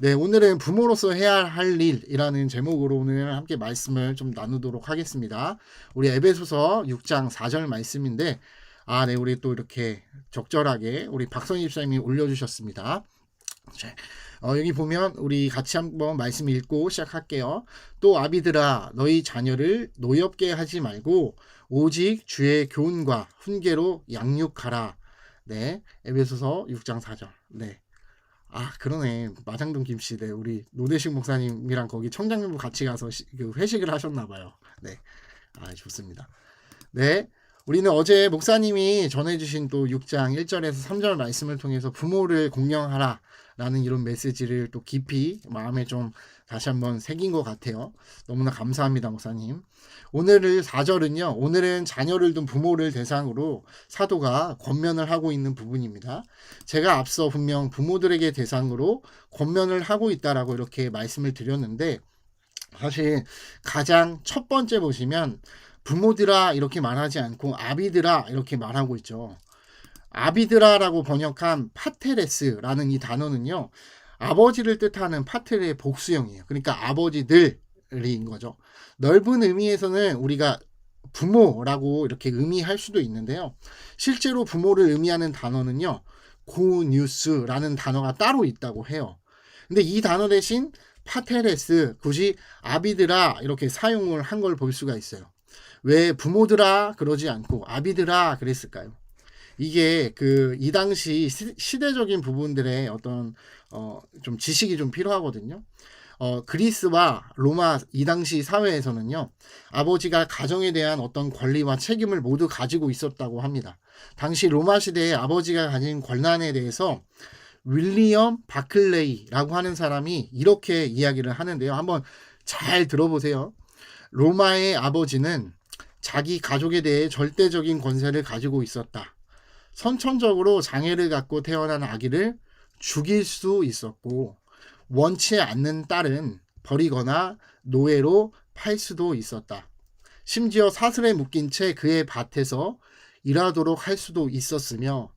네, 오늘은 부모로서 해야 할 일이라는 제목으로 오늘 함께 말씀을 좀 나누도록 하겠습니다. 우리 에베소서 6장 4절 말씀인데, 아, 네, 우리 또 이렇게 적절하게 우리 박선희 집사님이 올려주셨습니다. 자, 어, 여기 보면 우리 같이 한번 말씀 읽고 시작할게요. 또 아비들아, 너희 자녀를 노엽게 하지 말고 오직 주의 교훈과 훈계로 양육하라. 네, 에베소서 6장 4절. 네. 아 그러네. 마장동 김씨 네. 우리 노대식 목사님이랑 거기 청장님부 같이 가서 시, 그 회식을 하셨나 봐요. 네아 좋습니다. 네. 우리는 어제 목사님이 전해주신 또 6장 1절에서 3절 말씀을 통해서 부모를 공경하라 라는 이런 메시지를 또 깊이 마음에 좀 다시 한번 새긴 것 같아요. 너무나 감사합니다 목사님. 오늘을 4절은요 오늘은 자녀를 둔 부모를 대상으로 사도가 권면을 하고 있는 부분입니다. 제가 앞서 분명 부모들에게 대상으로 권면을 하고 있다라고 이렇게 말씀을 드렸는데 사실 가장 첫 번째 보시면 부모들아 이렇게 말하지 않고 아비들아 이렇게 말하고 있죠. 아비드라라고 번역한 파테레스라는 이 단어는요. 아버지를 뜻하는 파테르의 복수형이에요. 그러니까 아버지들인 거죠. 넓은 의미에서는 우리가 부모라고 이렇게 의미할 수도 있는데요. 실제로 부모를 의미하는 단어는요. 고뉴스라는 단어가 따로 있다고 해요. 근데 이 단어 대신 파테레스, 굳이 아비드라 이렇게 사용을 한 걸 볼 수가 있어요. 왜 부모들아 그러지 않고 아비드라 그랬을까요? 이게 그 이 당시 시, 시 대적인 부분들의 어떤 어 좀 지식이 좀 필요하거든요. 어, 그리스와 로마 이 당시 사회에서는요, 아버지가 가정에 대한 어떤 권리와 책임을 모두 가지고 있었다고 합니다. 당시 로마 시대에 아버지가 가진 권한에 대해서 윌리엄 바클레이라고 하는 사람이 이렇게 이야기를 하는데요. 한번 잘 들어보세요. 로마의 아버지는 자기 가족에 대해 절대적인 권세를 가지고 있었다. 선천적으로 장애를 갖고 태어난 아기를 죽일 수 있었고, 원치 않는 딸은 버리거나 노예로 팔 수도 있었다. 심지어 사슬에 묶인 채 그의 밭에서 일하도록 할 수도 있었으며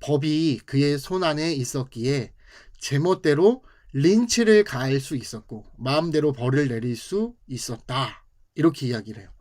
법이 그의 손 안에 있었기에 제멋대로 린치를 가할 수 있었고 마음대로 벌을 내릴 수 있었다. 이렇게 이야기를 해요.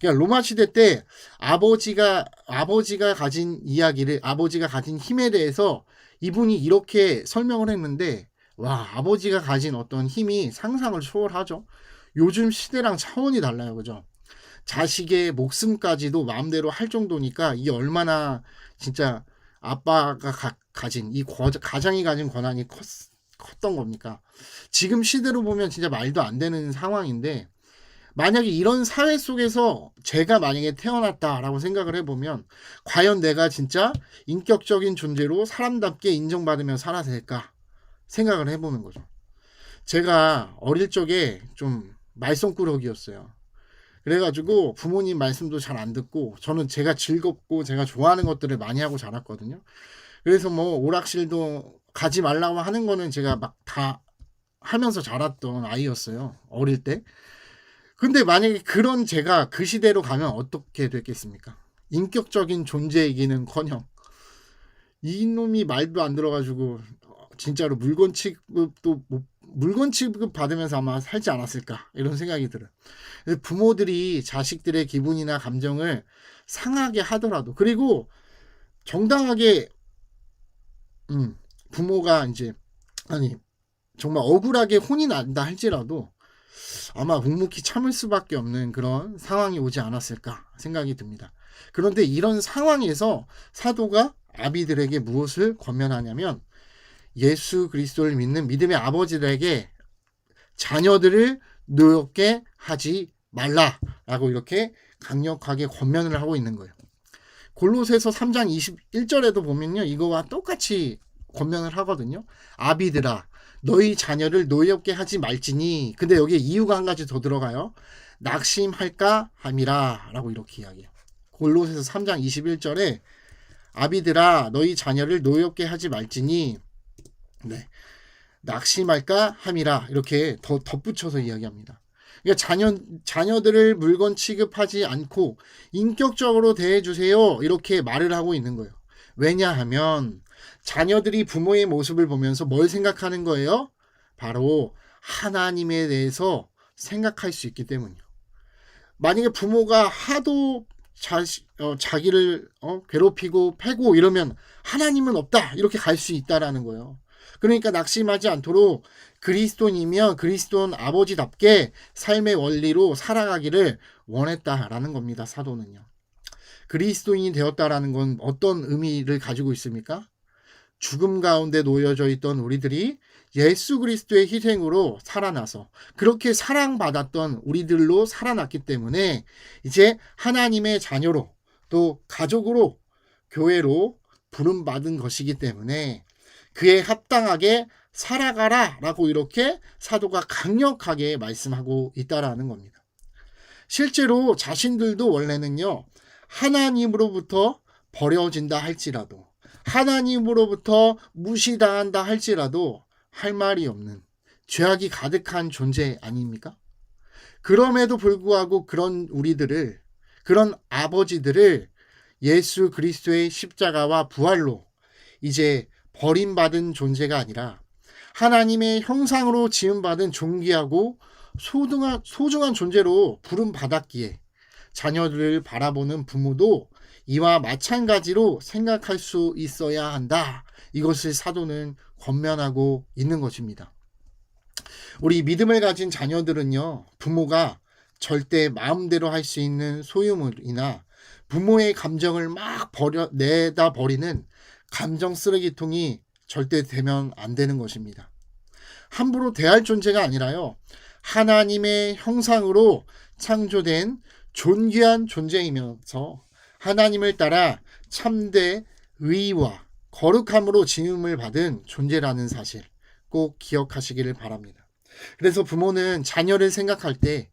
그러니까 로마 시대 때 아버지가 아버지가 가진 이야기를 아버지가 가진 힘에 대해서 이분이 이렇게 설명을 했는데 와, 아버지가 가진 어떤 힘이 상상을 초월하죠. 요즘 시대랑 차원이 달라요. 그죠? 자식의 목숨까지도 마음대로 할 정도니까 이 얼마나 진짜 아빠가 가, 진이 가장이 가진 권한이 컸, 컸던 겁니까? 지금 시대로 보면 진짜 말도 안 되는 상황인데 만약에 이런 사회 속에서 제가 만약에 태어났다라고 생각을 해보면 과연 내가 진짜 인격적인 존재로 사람답게 인정받으며 살아야 될까? 생각을 해보는 거죠. 제가 어릴 적에 좀 말썽꾸러기였어요. 그래가지고 부모님 말씀도 잘 안 듣고 저는 제가 즐겁고 제가 좋아하는 것들을 많이 하고 자랐거든요. 그래서 뭐 오락실도 가지 말라고 하는 거는 제가 막 다 하면서 자랐던 아이였어요. 어릴 때. 근데 만약에 그런 제가 그 시대로 가면 어떻게 됐겠습니까? 인격적인 존재이기는 커녕 이놈이 말도 안 들어가지고 진짜로 물건 취급도 못 물건 취급 받으면서 아마 살지 않았을까 이런 생각이 들어요. 부모들이 자식들의 기분이나 감정을 상하게 하더라도 그리고 정당하게 음, 부모가 이제 아니 정말 억울하게 혼이 난다 할지라도 아마 묵묵히 참을 수밖에 없는 그런 상황이 오지 않았을까 생각이 듭니다. 그런데 이런 상황에서 사도가 아비들에게 무엇을 권면하냐면 예수 그리스도를 믿는 믿음의 아버지들에게 자녀들을 노엽게 하지 말라라고 이렇게 강력하게 권면을 하고 있는 거예요. 골로새서 3장 21절에도 보면요. 이거와 똑같이 권면을 하거든요. 아비들아 너희 자녀를 노엽게 하지 말지니 근데 여기에 이유가 한 가지 더 들어가요. 낙심할까 함이라 라고 이렇게 이야기해요. 골로새서 3장 21절에 아비들아 너희 자녀를 노엽게 하지 말지니 네. 낙심할까 함이라 이렇게 더 덧붙여서 이야기합니다. 그러니까 자녀 자녀들을 물건 취급하지 않고 인격적으로 대해 주세요. 이렇게 말을 하고 있는 거예요. 왜냐하면 자녀들이 부모의 모습을 보면서 뭘 생각하는 거예요? 바로 하나님에 대해서 생각할 수 있기 때문이요. 만약에 부모가 하도 자시, 어, 자기를 어, 괴롭히고 패고 이러면 하나님은 없다 이렇게 갈 수 있다라는 거예요. 그러니까 낙심하지 않도록 그리스도인이면 그리스도인 아버지답게 삶의 원리로 살아가기를 원했다라는 겁니다. 사도는요. 그리스도인이 되었다라는 건 어떤 의미를 가지고 있습니까? 죽음 가운데 놓여져 있던 우리들이 예수 그리스도의 희생으로 살아나서 그렇게 사랑받았던 우리들로 살아났기 때문에 이제 하나님의 자녀로 또 가족으로 교회로 부름받은 것이기 때문에 그에 합당하게 살아가라 라고 이렇게 사도가 강력하게 말씀하고 있다라는 겁니다. 실제로 자신들도 원래는요, 하나님으로부터 버려진다 할지라도, 하나님으로부터 무시당한다 할지라도 할 말이 없는 죄악이 가득한 존재 아닙니까? 그럼에도 불구하고 그런 우리들을, 그런 아버지들을 예수 그리스도의 십자가와 부활로 이제 버림받은 존재가 아니라 하나님의 형상으로 지음받은 존귀하고 소중한, 소중한 존재로 부름받았기에 자녀들을 바라보는 부모도 이와 마찬가지로 생각할 수 있어야 한다. 이것을 사도는 권면하고 있는 것입니다. 우리 믿음을 가진 자녀들은요, 부모가 절대 마음대로 할 수 있는 소유물이나 부모의 감정을 막 버려, 내다 버리는 감정 쓰레기통이 절대 되면 안 되는 것입니다. 함부로 대할 존재가 아니라요. 하나님의 형상으로 창조된 존귀한 존재이면서 하나님을 따라 참되 의와 거룩함으로 지음을 받은 존재라는 사실 꼭 기억하시기를 바랍니다. 그래서 부모는 자녀를 생각할 때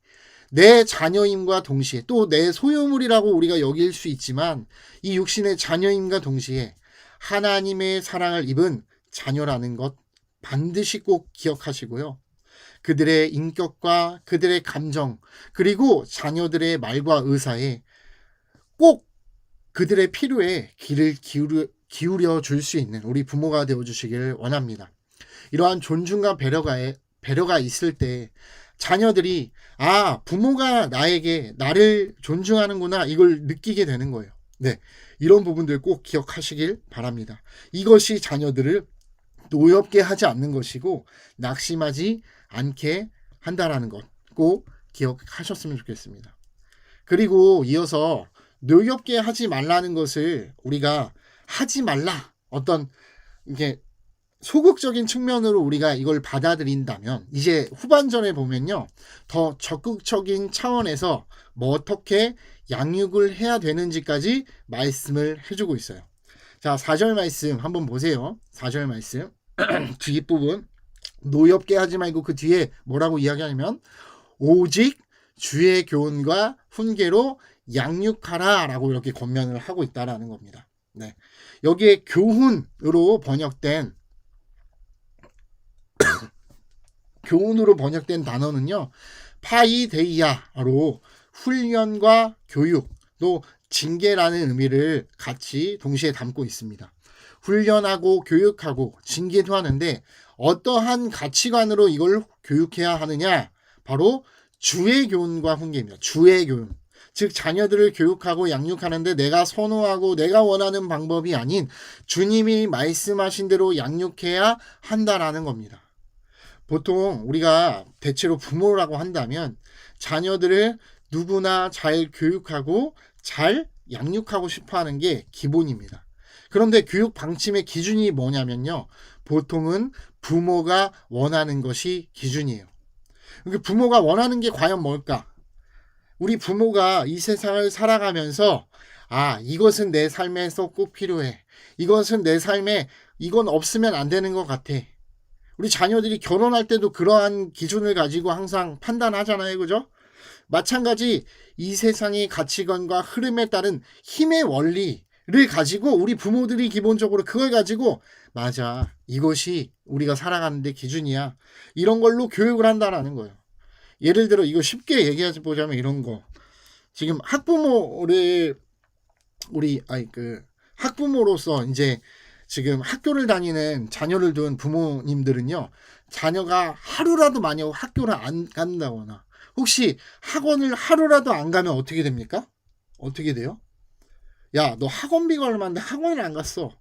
내 자녀임과 동시에 또 내 소유물이라고 우리가 여길 수 있지만 이 육신의 자녀임과 동시에 하나님의 사랑을 입은 자녀라는 것 반드시 꼭 기억하시고요. 그들의 인격과 그들의 감정, 그리고 자녀들의 말과 의사에 꼭 그들의 필요에 귀를 기울여, 기울여 줄 수 있는 우리 부모가 되어 주시기를 원합니다. 이러한 존중과 배려가, 배려가 있을 때 자녀들이 아, 부모가 나에게 나를 존중하는구나 이걸 느끼게 되는 거예요. 네. 이런 부분들 꼭 기억하시길 바랍니다. 이것이 자녀들을 노엽게 하지 않는 것이고 낙심하지 않게 한다라는 것 꼭 기억하셨으면 좋겠습니다. 그리고 이어서 노엽게 하지 말라는 것을 우리가 하지 말라 어떤 이게 소극적인 측면으로 우리가 이걸 받아들인다면 이제 후반전에 보면요 더 적극적인 차원에서 뭐 어떻게 양육을 해야 되는지까지 말씀을 해주고 있어요. 자 4절 말씀 한번 보세요. 4절 말씀 뒷부분 노엽게 하지 말고 그 뒤에 뭐라고 이야기하냐면 오직 주의 교훈과 훈계로 양육하라라고 이렇게 권면을 하고 있다라는 겁니다. 네. 여기에 교훈으로 번역된 교훈으로 번역된 단어는요. 파이데이아로 훈련과 교육 또 징계라는 의미를 같이 동시에 담고 있습니다. 훈련하고 교육하고 징계도 하는데 어떠한 가치관으로 이걸 교육해야 하느냐? 바로 주의 교훈과 훈계입니다. 주의 교훈. 즉 자녀들을 교육하고 양육하는데 내가 선호하고 내가 원하는 방법이 아닌 주님이 말씀하신 대로 양육해야 한다라는 겁니다. 보통 우리가 대체로 부모라고 한다면 자녀들을 누구나 잘 교육하고 잘 양육하고 싶어 하는 게 기본입니다. 그런데 교육 방침의 기준이 뭐냐면요. 보통은 부모가 원하는 것이 기준이에요. 그러니까 부모가 원하는 게 과연 뭘까? 우리 부모가 이 세상을 살아가면서 아, 이것은 내 삶에서 꼭 필요해. 이것은 내 삶에 이건 없으면 안 되는 것 같아. 우리 자녀들이 결혼할 때도 그러한 기준을 가지고 항상 판단하잖아요. 그죠? 마찬가지 이 세상의 가치관과 흐름에 따른 힘의 원리를 가지고 우리 부모들이 기본적으로 그걸 가지고 맞아. 이것이 우리가 살아가는데 기준이야. 이런 걸로 교육을 한다라는 거예요. 예를 들어 이거 쉽게 얘기해 보자면 이런 거. 지금 학부모를 우리 아이 그 학부모로서 이제 지금 학교를 다니는 자녀를 둔 부모님들은요, 자녀가 하루라도 만약 학교를 안 간다거나, 혹시 학원을 하루라도 안 가면 어떻게 됩니까? 어떻게 돼요? 야, 너 학원비가 얼마인데 학원을 안 갔어?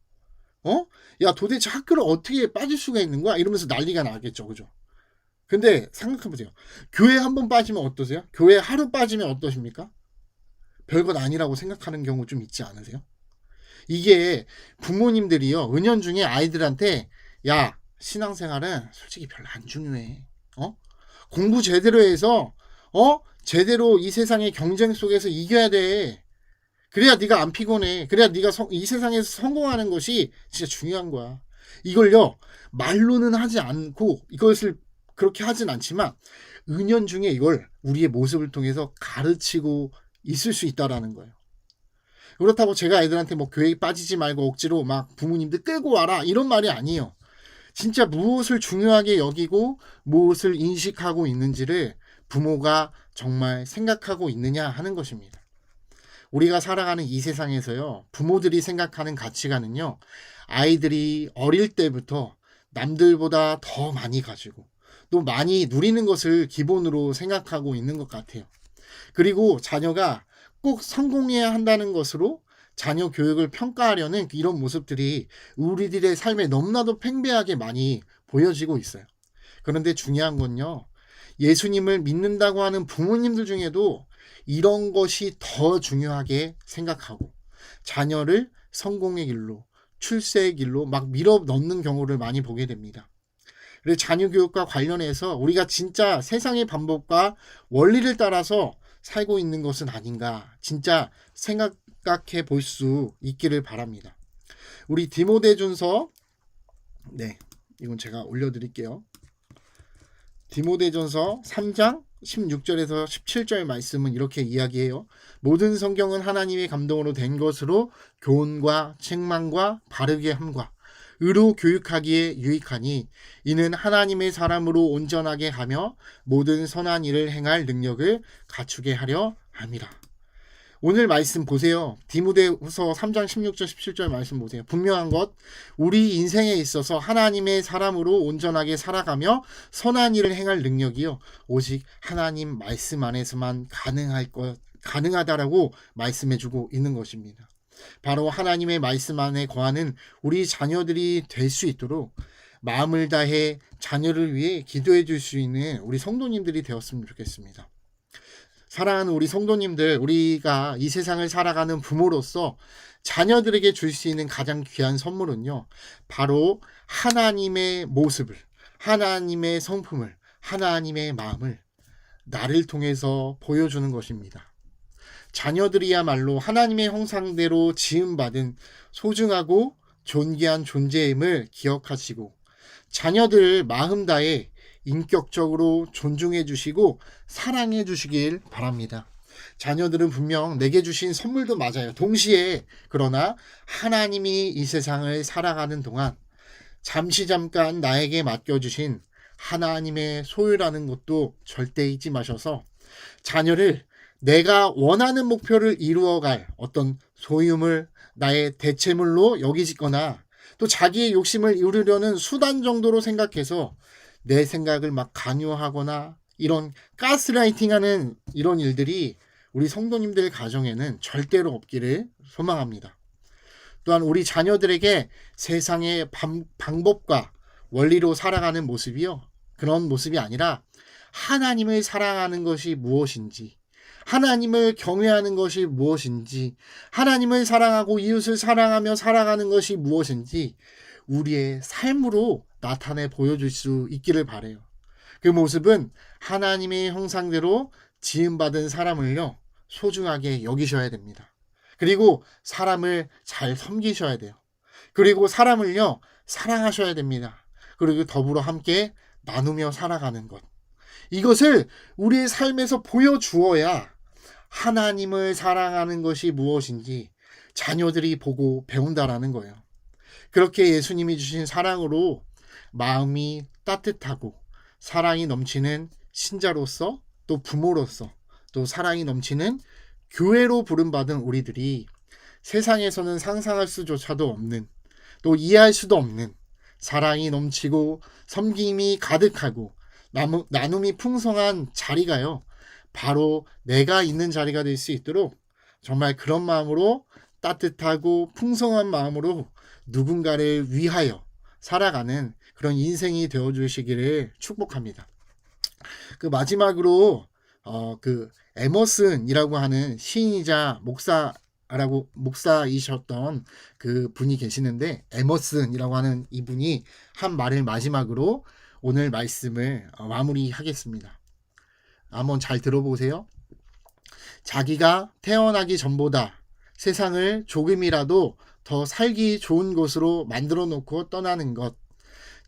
어? 야, 도대체 학교를 어떻게 빠질 수가 있는 거야? 이러면서 난리가 나겠죠, 그죠? 근데 생각해보세요. 교회 한 번 빠지면 어떠세요? 교회 하루 빠지면 어떠십니까? 별것 아니라고 생각하는 경우 좀 있지 않으세요? 이게 부모님들이요, 은연중에 아이들한테, 야, 신앙생활은 솔직히 별로 안 중요해. 어? 공부 제대로 해서, 어? 제대로 이 세상의 경쟁 속에서 이겨야 돼. 그래야 네가 안 피곤해. 그래야 네가 성- 이 세상에서 성공하는 것이 진짜 중요한 거야. 이걸요, 말로는 하지 않고, 이것을 그렇게 하진 않지만, 은연중에 이걸 우리의 모습을 통해서 가르치고 있을 수 있다라는 거예요. 그렇다고 제가 애들한테 뭐 교회 빠지지 말고 억지로 막 부모님들 끌고 와라 이런 말이 아니에요. 진짜 무엇을 중요하게 여기고 무엇을 인식하고 있는지를 부모가 정말 생각하고 있느냐 하는 것입니다. 우리가 살아가는 이 세상에서요, 부모들이 생각하는 가치관은요, 아이들이 어릴 때부터 남들보다 더 많이 가지고 또 많이 누리는 것을 기본으로 생각하고 있는 것 같아요. 그리고 자녀가 꼭 성공해야 한다는 것으로 자녀 교육을 평가하려는 이런 모습들이 우리들의 삶에 너무나도 팽배하게 많이 보여지고 있어요. 그런데 중요한 건요. 예수님을 믿는다고 하는 부모님들 중에도 이런 것이 더 중요하게 생각하고 자녀를 성공의 길로 출세의 길로 막 밀어 넣는 경우를 많이 보게 됩니다. 그래서 자녀 교육과 관련해서 우리가 진짜 세상의 반복과 원리를 따라서 살고 있는 것은 아닌가 진짜 생각해 볼 수 있기를 바랍니다. 우리 디모데전서 네 이건 제가 올려드릴게요. 디모데전서 3장 16절에서 17절 말씀은 이렇게 이야기해요. 모든 성경은 하나님의 감동으로 된 것으로 교훈과 책망과 바르게 함과 의로 교육하기에 유익하니 이는 하나님의 사람으로 온전하게 하며 모든 선한 일을 행할 능력을 갖추게 하려 함이라. 오늘 말씀 보세요. 디모데후서 3장 16절 17절 말씀 보세요. 분명한 것 우리 인생에 있어서 하나님의 사람으로 온전하게 살아가며 선한 일을 행할 능력이요 오직 하나님 말씀 안에서만 가능할 것 가능하다라고 말씀해 주고 있는 것입니다. 바로 하나님의 말씀 안에 거하는 우리 자녀들이 될 수 있도록 마음을 다해 자녀를 위해 기도해 줄 수 있는 우리 성도님들이 되었으면 좋겠습니다. 사랑하는 우리 성도님들, 우리가 이 세상을 살아가는 부모로서 자녀들에게 줄 수 있는 가장 귀한 선물은요, 바로 하나님의 모습을, 하나님의 성품을, 하나님의 마음을 나를 통해서 보여주는 것입니다. 자녀들이야말로 하나님의 형상대로 지음받은 소중하고 존귀한 존재임을 기억하시고 자녀들 마음 다해 인격적으로 존중해 주시고 사랑해 주시길 바랍니다. 자녀들은 분명 내게 주신 선물도 맞아요. 동시에 그러나 하나님이 이 세상을 살아가는 동안 잠시 잠깐 나에게 맡겨주신 하나님의 소유라는 것도 절대 잊지 마셔서 자녀를 내가 원하는 목표를 이루어갈 어떤 소유물, 나의 대체물로 여기지거나 또 자기의 욕심을 이루려는 수단 정도로 생각해서 내 생각을 막 강요하거나 이런 가스라이팅하는 이런 일들이 우리 성도님들 가정에는 절대로 없기를 소망합니다. 또한 우리 자녀들에게 세상의 방, 방법과 원리로 살아가는 모습이요. 그런 모습이 아니라 하나님을 사랑하는 것이 무엇인지, 하나님을 경외하는 것이 무엇인지, 하나님을 사랑하고 이웃을 사랑하며 살아가는 것이 무엇인지 우리의 삶으로 나타내 보여줄 수 있기를 바래요. 그 모습은 하나님의 형상대로 지음받은 사람을요, 소중하게 여기셔야 됩니다. 그리고 사람을 잘 섬기셔야 돼요. 그리고 사람을요, 사랑하셔야 됩니다. 그리고 더불어 함께 나누며 살아가는 것. 이것을 우리의 삶에서 보여주어야 하나님을 사랑하는 것이 무엇인지 자녀들이 보고 배운다라는 거예요. 그렇게 예수님이 주신 사랑으로 마음이 따뜻하고 사랑이 넘치는 신자로서 또 부모로서 또 사랑이 넘치는 교회로 부름받은 우리들이 세상에서는 상상할 수조차도 없는 또 이해할 수도 없는 사랑이 넘치고 섬김이 가득하고 나눔이 풍성한 자리가요. 바로 내가 있는 자리가 될 수 있도록 정말 그런 마음으로 따뜻하고 풍성한 마음으로 누군가를 위하여 살아가는 그런 인생이 되어 주시기를 축복합니다. 그 마지막으로 어 그 에머슨이라고 하는 시인이자 목사 라고 목사이셨던 그 분이 계시는데 에머슨이라고 하는 이분이 한 말을 마지막으로 오늘 말씀을 어, 마무리하겠습니다. 한번 잘 들어보세요. 자기가 태어나기 전보다 세상을 조금이라도 더 살기 좋은 곳으로 만들어 놓고 떠나는 것.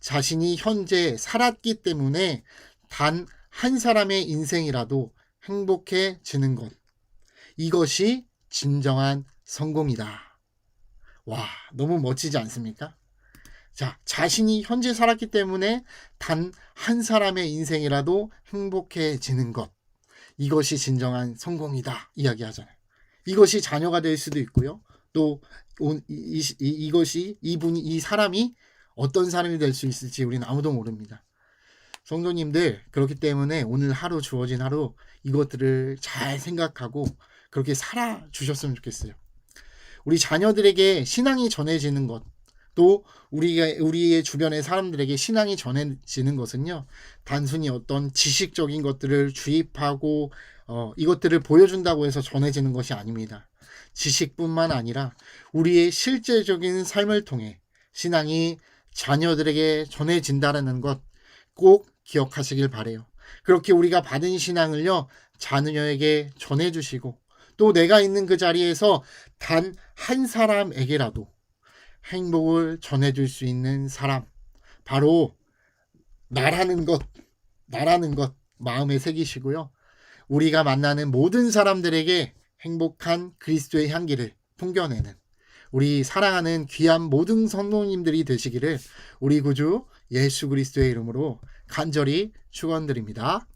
자신이 현재 살았기 때문에 단 한 사람의 인생이라도 행복해지는 것. 이것이 진정한 성공이다. 와, 너무 멋지지 않습니까? 자, 자신이 현재 살았기 때문에 단 한 사람의 인생이라도 행복해지는 것. 이것이 진정한 성공이다. 이야기하잖아요. 이것이 자녀가 될 수도 있고요. 또 이, 이, 이, 이것이 이분이 이 사람이 어떤 사람이 될 수 있을지 우리는 아무도 모릅니다. 성도님들 그렇기 때문에 오늘 하루 주어진 하루 이것들을 잘 생각하고 그렇게 살아 주셨으면 좋겠어요. 우리 자녀들에게 신앙이 전해지는 것, 또 우리가 우리의 주변의 사람들에게 신앙이 전해지는 것은요 단순히 어떤 지식적인 것들을 주입하고 어, 이것들을 보여준다고 해서 전해지는 것이 아닙니다. 지식뿐만 아니라 우리의 실제적인 삶을 통해 신앙이 자녀들에게 전해진다는 것 꼭 기억하시길 바래요. 그렇게 우리가 받은 신앙을요 자녀에게 전해주시고 또 내가 있는 그 자리에서 단 한 사람에게라도 행복을 전해줄 수 있는 사람 바로 나라는 것 나라는 것 마음에 새기시고요. 우리가 만나는 모든 사람들에게 행복한 그리스도의 향기를 풍겨내는 우리 사랑하는 귀한 모든 성도님들이 되시기를 우리 구주 예수 그리스도의 이름으로 간절히 축원드립니다.